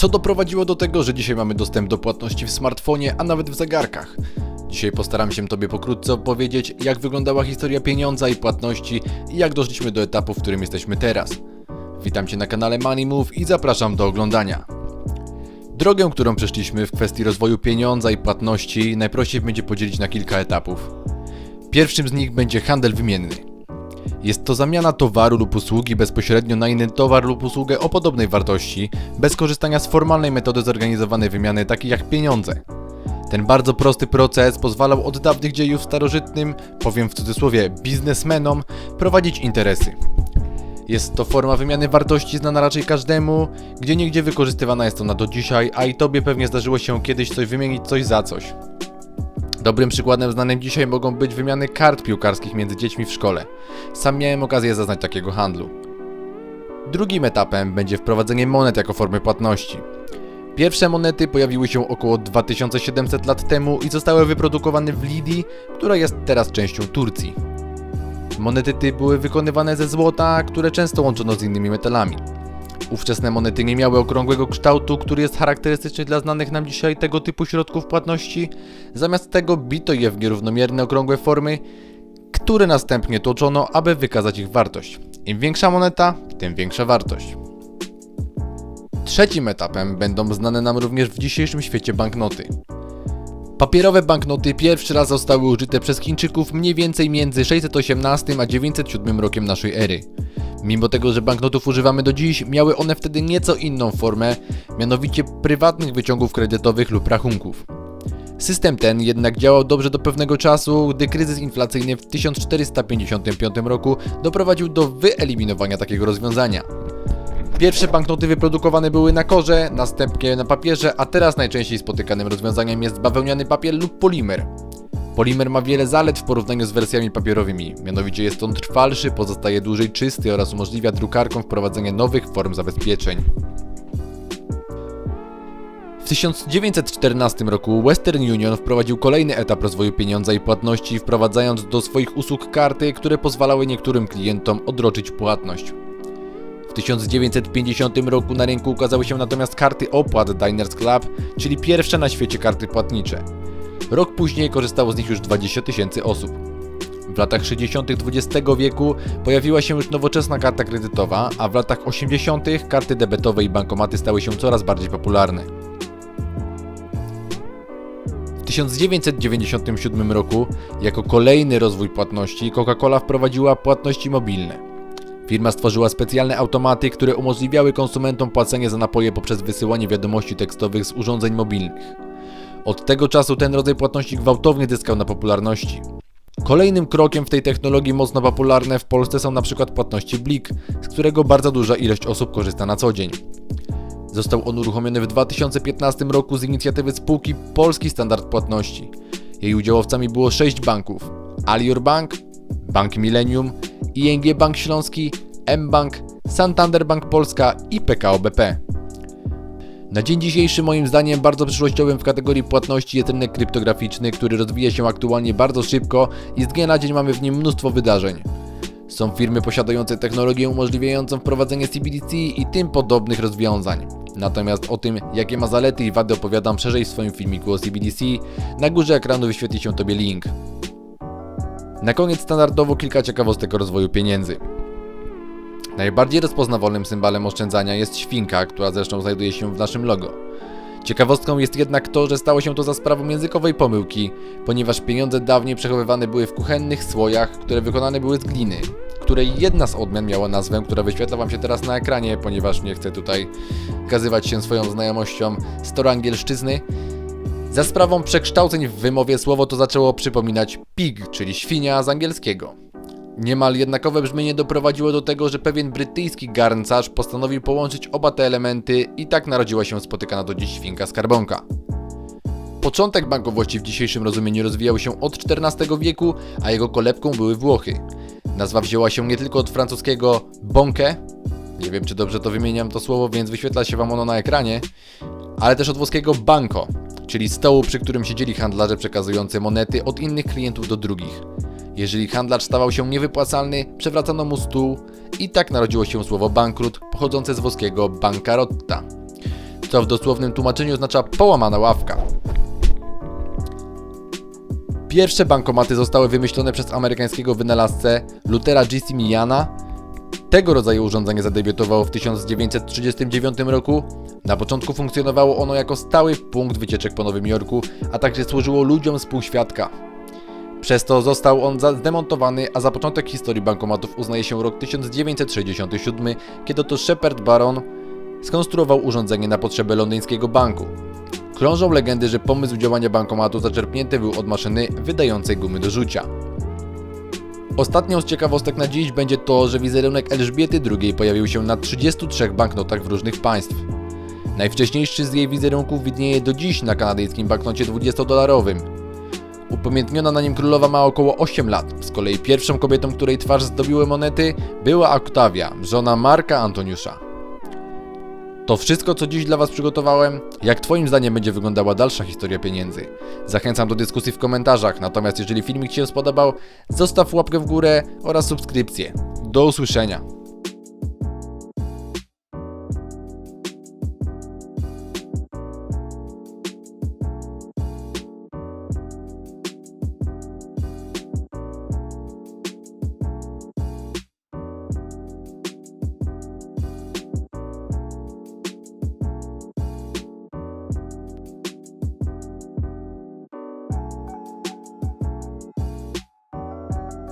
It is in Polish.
Co doprowadziło do tego, że dzisiaj mamy dostęp do płatności w smartfonie, a nawet w zegarkach. Dzisiaj postaram się Tobie pokrótce opowiedzieć, jak wyglądała historia pieniądza i płatności i jak doszliśmy do etapu, w którym jesteśmy teraz. Witam Cię na kanale Money Move i zapraszam do oglądania. Drogę, którą przeszliśmy w kwestii rozwoju pieniądza i płatności, najprościej będzie podzielić na kilka etapów. Pierwszym z nich będzie handel wymienny. Jest to zamiana towaru lub usługi bezpośrednio na inny towar lub usługę o podobnej wartości, bez korzystania z formalnej metody zorganizowanej wymiany, takiej jak pieniądze. Ten bardzo prosty proces pozwalał od dawnych dziejów starożytnym, powiem w cudzysłowie, biznesmenom, prowadzić interesy. Jest to forma wymiany wartości znana raczej każdemu, gdzie niegdzie wykorzystywana jest ona do dzisiaj, a i tobie pewnie zdarzyło się kiedyś coś wymienić coś za coś. Dobrym przykładem znanym dzisiaj mogą być wymiany kart piłkarskich między dziećmi w szkole. Sam miałem okazję zaznać takiego handlu. Drugim etapem będzie wprowadzenie monet jako formy płatności. Pierwsze monety pojawiły się około 2700 lat temu i zostały wyprodukowane w Lidii, która jest teraz częścią Turcji. Monety te były wykonywane ze złota, które często łączono z innymi metalami. Ówczesne monety nie miały okrągłego kształtu, który jest charakterystyczny dla znanych nam dzisiaj tego typu środków płatności. Zamiast tego bito je w nierównomierne okrągłe formy, które następnie tłoczono, aby wykazać ich wartość. Im większa moneta, tym większa wartość. Trzecim etapem będą znane nam również w dzisiejszym świecie banknoty. Papierowe banknoty pierwszy raz zostały użyte przez Chińczyków mniej więcej między 618 a 907 rokiem naszej ery. Mimo tego, że banknotów używamy do dziś, miały one wtedy nieco inną formę, mianowicie prywatnych wyciągów kredytowych lub rachunków. System ten jednak działał dobrze do pewnego czasu, gdy kryzys inflacyjny w 1455 roku doprowadził do wyeliminowania takiego rozwiązania. Pierwsze banknoty wyprodukowane były na korze, następnie na papierze, a teraz najczęściej spotykanym rozwiązaniem jest bawełniany papier lub polimer. Polimer ma wiele zalet w porównaniu z wersjami papierowymi, mianowicie jest on trwalszy, pozostaje dłużej czysty oraz umożliwia drukarkom wprowadzenie nowych form zabezpieczeń. W 1914 roku Western Union wprowadził kolejny etap rozwoju pieniądza i płatności, wprowadzając do swoich usług karty, które pozwalały niektórym klientom odroczyć płatność. W 1950 roku na rynku ukazały się natomiast karty opłat Diners Club, czyli pierwsze na świecie karty płatnicze. Rok później korzystało z nich już 20 tysięcy osób. W latach 60. XX wieku pojawiła się już nowoczesna karta kredytowa, a w latach 80. karty debetowe i bankomaty stały się coraz bardziej popularne. W 1997 roku, jako kolejny rozwój płatności, Coca-Cola wprowadziła płatności mobilne. Firma stworzyła specjalne automaty, które umożliwiały konsumentom płacenie za napoje poprzez wysyłanie wiadomości tekstowych z urządzeń mobilnych. Od tego czasu ten rodzaj płatności gwałtownie zyskał na popularności. Kolejnym krokiem w tej technologii mocno popularne w Polsce są np. płatności Blik, z którego bardzo duża ilość osób korzysta na co dzień. Został on uruchomiony w 2015 roku z inicjatywy spółki Polski Standard Płatności. Jej udziałowcami było 6 banków: Alior Bank, Bank Millennium, ING Bank Śląski, mBank, Santander Bank Polska i PKO BP. Na dzień dzisiejszy moim zdaniem bardzo przyszłościowym w kategorii płatności jest rynek kryptograficzny, który rozwija się aktualnie bardzo szybko i z dnia na dzień mamy w nim mnóstwo wydarzeń. Są firmy posiadające technologię umożliwiającą wprowadzenie CBDC i tym podobnych rozwiązań. Natomiast o tym, jakie ma zalety i wady opowiadam szerzej w swoim filmiku o CBDC, na górze ekranu wyświetli się Tobie link. Na koniec standardowo kilka ciekawostek o rozwoju pieniędzy. Najbardziej rozpoznawalnym symbolem oszczędzania jest świnka, która zresztą znajduje się w naszym logo. Ciekawostką jest jednak to, że stało się to za sprawą językowej pomyłki, ponieważ pieniądze dawniej przechowywane były w kuchennych słojach, które wykonane były z gliny, której jedna z odmian miała nazwę, która wyświetla Wam się teraz na ekranie, ponieważ nie chcę tutaj okazywać się swoją znajomością storangielszczyzny. Za sprawą przekształceń w wymowie słowo to zaczęło przypominać pig, czyli świnia z angielskiego. Niemal jednakowe brzmienie doprowadziło do tego, że pewien brytyjski garncarz postanowił połączyć oba te elementy i tak narodziła się spotykana do dziś świnka skarbonka. Początek bankowości w dzisiejszym rozumieniu rozwijał się od XIV wieku, a jego kolebką były Włochy. Nazwa wzięła się nie tylko od francuskiego bonke, nie wiem czy dobrze to wymieniam to słowo, więc wyświetla się Wam ono na ekranie, ale też od włoskiego banco, czyli stołu, przy którym siedzieli handlarze przekazujący monety od innych klientów do drugich. Jeżeli handlarz stawał się niewypłacalny, przewracano mu stół i tak narodziło się słowo bankrut, pochodzące z włoskiego bancarotta. co w dosłownym tłumaczeniu oznacza połamana ławka. Pierwsze bankomaty zostały wymyślone przez amerykańskiego wynalazcę Luthera G. Simiana. Tego rodzaju urządzenie zadebiutowało w 1939 roku. Na początku funkcjonowało ono jako stały punkt wycieczek po Nowym Jorku, a także służyło ludziom z półświadka. Przez to został on zdemontowany, a za początek historii bankomatów uznaje się rok 1967, kiedy to Shepard Baron skonstruował urządzenie na potrzeby londyńskiego banku. Krążą legendy, że pomysł działania bankomatu zaczerpnięty był od maszyny wydającej gumy do rzucia. Ostatnią z ciekawostek na dziś będzie to, że wizerunek Elżbiety II pojawił się na 33 banknotach w różnych państw. Najwcześniejszy z jej wizerunków widnieje do dziś na kanadyjskim banknocie 20-dolarowym. Upamiętniona na nim królowa ma około 8 lat. Z kolei pierwszą kobietą, której twarz zdobiły monety, była Octavia, żona Marka Antoniusza. To wszystko, co dziś dla Was przygotowałem. Jak Twoim zdaniem będzie wyglądała dalsza historia pieniędzy? Zachęcam do dyskusji w komentarzach, natomiast jeżeli filmik Ci się spodobał, zostaw łapkę w górę oraz subskrypcję. Do usłyszenia.